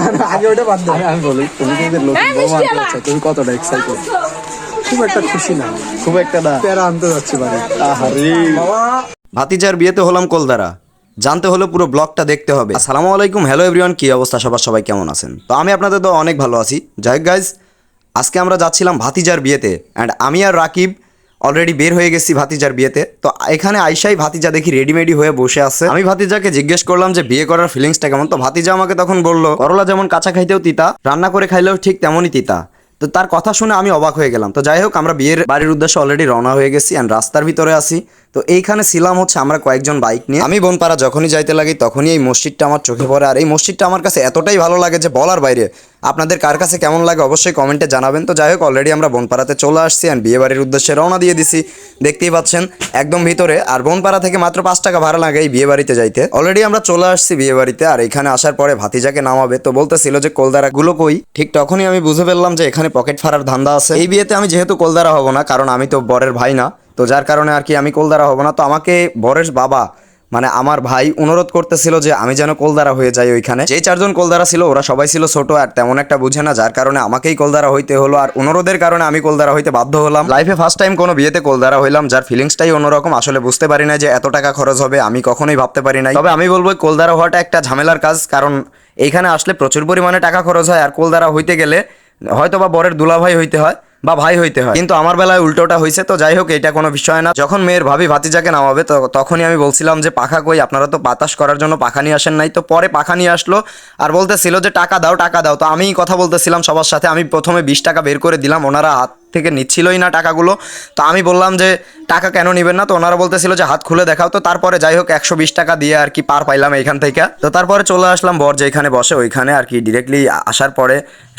আগে ওটা বাদ দাও। আমি- আমি বলি তুমি কিন্তু নতুন এই আনতে তুমি কতটা এক্সাইটেড খুব একটা খুশি না। খুব একটা না। প্যারা আনতে যাচ্ছি বাড়ি। আহারে। বাবা। ভাতিজার বিয়েতে হলাম কলদারা। জানতে হলে পুরো ব্লগটা দেখতে হবে। আসসালামু আলাইকুম। হ্যালো এভরিওয়ান কি অবস্থা? সবার সবাই কেমন আছেন? তো আমি আপনাদের তো অনেক ভালো আছি। যাই গাইজ আজকে আমরা যাচ্ছিলাম ভাতিজার বিয়েতে। অ্যান্ড আমি আর রাকিব অলরেডি বের হয়ে গেছি ভাতিজার বিয়েতে। তো এখানে আইসাই ভাতিজা দেখি রেডিমেডি হয়ে বসে আছে। আমি ভাতিজাকে জিজ্ঞেস করলাম যে, বিয়ে করার ফিলিংসটা কেমন? তো ভাতিজা আমাকে তখন বলল, করলা যেমন কাঁচা খাইতেও তিতা, রান্না করে খাইলেও ঠিক তেমনই তিতা। তো তার কথা শুনে আমি অবাক হয়ে গেলাম। তো যাই হোক, আমরা বিয়ের বাড়ির উদ্দেশ্যে অলরেডি রওনা হয়ে গেছি অ্যান্ড রাস্তার ভিতরে আছি। তো এইখানে ছিলাম হচ্ছে আমরা কয়েকজন বাইক নিয়ে। আমি বনপাড়া যখনই যাইতে লাগি তখনই এই মসজিদটা আমার চোখে পড়ে। আর এই মসজিদটা আমার কাছে এতটাই ভালো লাগে যে বলার বাইরে আপনাদের কার কাছে কেমন লাগে অবশ্যই কমেন্টে জানাবেন। তো যাই হোক অলরেডি আমরা বনপাড়াতে চলে আসছি অ্যান্ড বিয়ে বাড়ির উদ্দেশ্যে রওনা দিয়ে দিছি। দেখতেই পাচ্ছেন, একদম ভিতরে। আর বনপাড়া থেকে মাত্র পাঁচ টাকা ভাড়া লাগে এই বিয়ে বাড়িতে যাইতে। অলরেডি আমরা চলে আসছি বিয়ে বাড়িতে আর এখানে আসার পরে ভাতিজাকে নামাবে। তো বলতেছিল যে কলদারা গুলো কই? ঠিক তখনই আমি বুঝে ফেললাম যে এখানে পকেট ফাড়ার ধান্দা আছে। এই বিয়েতে আমি যেহেতু কলদারা হব না, কারণ আমি তো বরের ভাই না তো যার কারণে আর কি আমি কলদারা হব না। তো আমাকে বরের বাবা মানে আমার ভাই অনুরোধ করতেছিল যে আমি যেন কলদারা হয়ে যাই ওইখানে। যে চারজন কলদারা ছিল, ওরা সবাই ছিল ছোট আর তেমন একটা বুঝে না। যার কারণে আমাকেই কলদারা হইতে হলো আর অনুরোধের কারণে আমি কলদারা হইতে বাধ্য হলাম। লাইফে ফার্স্ট টাইম কোনো বিয়েতে কলদারা হইলাম, যার ফিলিংসটাই অন্যরকম। আসলে বুঝতে পারি না যে এত টাকা খরচ হবে, আমি কখনোই ভাবতে পারি নাই। তবে আমি বলব কলদারা হওয়াটা একটা ঝামেলার কাজ, কারণ এইখানে আসলে প্রচুর পরিমাণে টাকা খরচ হয়। আর কলদারা হইতে গেলে হয়তো বা বরের দুলাভাই হইতে হয়। বা ভাই হইতে হয়। কিন্তু আমার বেলায় উল্টোটা হয়েছে তো, যাই হোক, এটা কোনো বিষয় না। যখন মেয়ের ভাবি ভাতিজাকে নামাবে, তো তখনই আমি বলছিলাম যে, পাখা কই? আপনারা তো বাতাস করার জন্য পাখা নিয়ে আসেন নাই। তো পরে পাখা নিয়ে আসলো আর বলতেছিল যে, টাকা দাও টাকা দাও। তো আমি কথা বলতেছিলাম সবার সাথে। আমি প্রথমে বিশ টাকা বের করে দিলাম, ওনারা হাত থেকে নিচ্ছিলই না টাকাগুলো। তো আমি বললাম যে, টাকা কেন নেবেন না? তো ওনারা বলতেছিল যে, হাত খুলে দেখাও। তো তারপরে যাই হোক, একশো বিশ টাকা দিয়ে আর কি পার পাইলাম এইখান থেকে। তো তারপরে চলে আসলাম বর যেখানে বসে, ওইখানে আর কি ডিরেক্টলি আসার পরে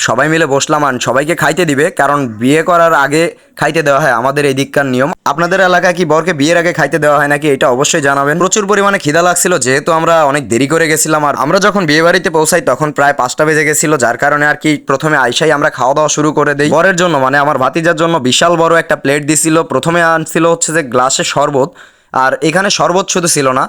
সবাই মিলে বসলাম আর সবাইকে খাইতে দিবে। কারণ বিয়ে করার আগে খাইতে দেওয়া হয়। আমাদের এই দিককার নিয়ম। আপনাদের এলাকায় কি বরকে বিয়ের আগে খাইতে দেওয়া হয় নাকি এটা অবশ্যই জানাবেন। প্রচুর পরিমাণে খিদা লাগছিল, যেহেতু আমরা অনেক দেরি করে গেছিলাম আর আমরা যখন বিয়ে বাড়িতে পৌঁছাই তখন প্রায় পাঁচটা বেজে গেছিল, যার কারণে আর কি প্রথমে আইসাই আমরা খাওয়া দাওয়া শুরু করে দিই। বরের জন্য মানে আমার ভাতিজার জন্য বিশাল বড় একটা প্লেট দিছিল। প্রথমে আনছিল হচ্ছে যে গ্লাসে শরবত, আর এখানে শরবত শুধু ছিল না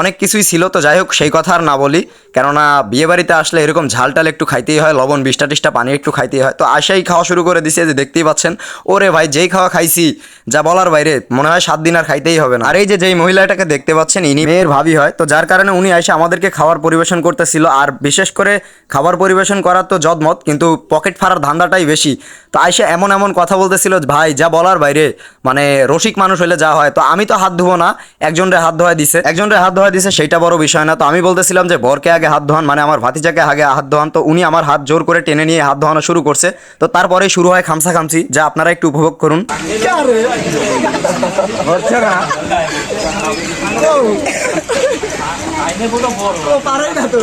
অনেক কিছুই ছিল, তো যাই হোক সেই কথা আর না বলি। কেননা বিয়ে বাড়িতে আসলে এরকম ঝাল টাল একটু খাইতেই হয়, লবণ বিষ্টা টিষ্টা পানি একটু খাইতেই হয়। তো আসাই খাওয়া শুরু করে দিছে যে দেখতেই পাচ্ছেন। ওরে ভাই, যেই খাওয়া খাইছি, যা বলার বাইরে, মনে হয় সাত দিন আর খাইতেই হবে না। আর এই যে যেই মহিলাটাকে দেখতে পাচ্ছেন, ইনি মেয়ের ভাবি হয়, তো যার কারণে উনি এসে আমাদেরকে খাবার পরিবেশন করতেছিল। আর বিশেষ করে খাবার পরিবেশন করার তো জদমত কিন্তু পকেট ফাড়ার ধান্দাটাই বেশি। তো আইসা এমন এমন কথা বলতেছিল, ভাই, যা বলার বাইরে মানে রসিক মানুষ হলে যা হয়। তো আমি তো হাত ধুবো না, একজনের হাত ধোয়া দিছে, একজনের হাত ধোয়া দিছে সেটা বড় বিষয় না। তো আমি বলতেছিলাম যে, বরকে আগে হাত ধোয়ান মানে আমার ভাতিজাকে আগে হাত ধোয়ান। তো উনি আমার হাত জোর করে টেনে নিয়ে হাত ধোয়ানো শুরু করছে। তো তারপরে শুরু হয় খামসা খামসি। যা আপনারা একটু উপভোগ করুন। না তো।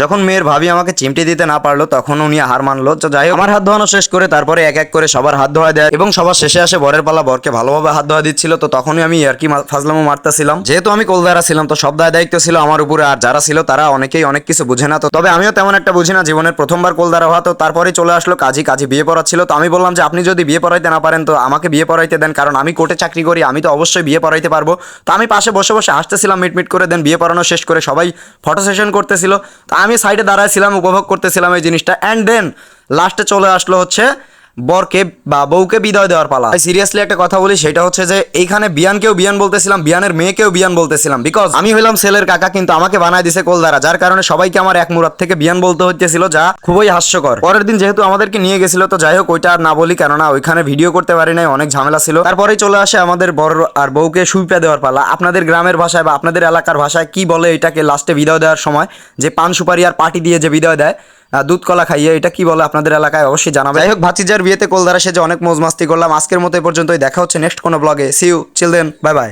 যখন মেয়ের ভাবি আমাকে চিমটি দিতে না পারল, তখন উনি হার মানলো। তো যাই আমার হাত ধোয়ানো শেষ করে তারপরে এক এক করে সবার হাত ধোয়া দেয় এবং সবার শেষে আসে বরের পালা। বরকে ভালোভাবে হাত ধোয়া দিচ্ছিল, তো তখনই আমি আর কি ফাজলামো মারতেছিলাম। যেহেতু আমি কলদারা ছিলাম, তো সব দায় দায়িত্ব ছিল আমার উপরে, আর যারা ছিল তারা অনেকেই অনেক কিছু বুঝে না। তো তবে আমিও তেমন একটা বুঝি না, জীবনের প্রথমবার কলদারা হওয়া। তো তারপরে চলে আসলো কাজী কাজী বিয়ে পড়াচ্ছিল তো আমি বললাম যে, আপনি যদি বিয়ে পড়াইতে না পারেন, তো আমাকে বিয়ে পড়াইতে দেন, কারণ আমি কোর্টে চাকরি করি, আমি তো অবশ্যই বিয়ে পড়াইতে পারব। তো আমি পাশে বসে বসে হাসতেছিলাম, মিটমিট করে, দেন বিয়ে পড়ানো শেষ করে সবাই ফটো সেশন করতেছিল। তো আমি সাইডে দাঁড়ায় ছিলাম, উপভোগ করতেছিলাম এই জিনিসটা। অ্যান্ড দেন লাস্টে চলে আসলো হচ্ছে বরকে বা বউকে বিদায় দেওয়ার পালা। সিরিয়াসলি একটা কথা বলি, সেটা হচ্ছে যে এইখানে বিয়ানকেও বিয়ান বলতেছিলাম, বিয়ানের মেয়েকেও বিয়ান বলতেছিলাম। বিকজ আমি হইলাম ছেলের কাকা, কিন্তু আমাকে বানায় দিছে কোলদারা, যার কারণে সবাইকে আমার এক মুরাত থেকে বিয়ান বলতে হইতেছিল, যা খুবই হাস্যকর। পরের দিন যেহেতু আমাদেরকে নিয়ে গেছিল, তো যাই হোক, ওইটা আর না বলি, কেননা ওইখানে ভিডিও করতে পারি নাই, অনেক ঝামেলা ছিল। তারপরেই চলে আসে আমাদের বড় আর বউকে সুইপা দেওয়ার পালা। আপনাদের গ্রামের ভাষায় বা আপনাদের এলাকার ভাষায় কি বলে, এটাকে লাস্টে বিদায় দেওয়ার সময়, যে পান সুপারি আর পার্টি দিয়ে যে বিদায় দেয় দুধ কলা খাইয়ে এটা কি বলে আপনাদের এলাকায় অবশ্যই জানাবে যাই হোক, ভাতিজার বিয়েতে কোলদারা সেজে অনেক মৌজ মাস্তি করলাম। আজকের মতো এই পর্যন্তই। দেখা হচ্ছে নেক্সট কোনো ব্লগে সিউ চিলড্রেন বাই বাই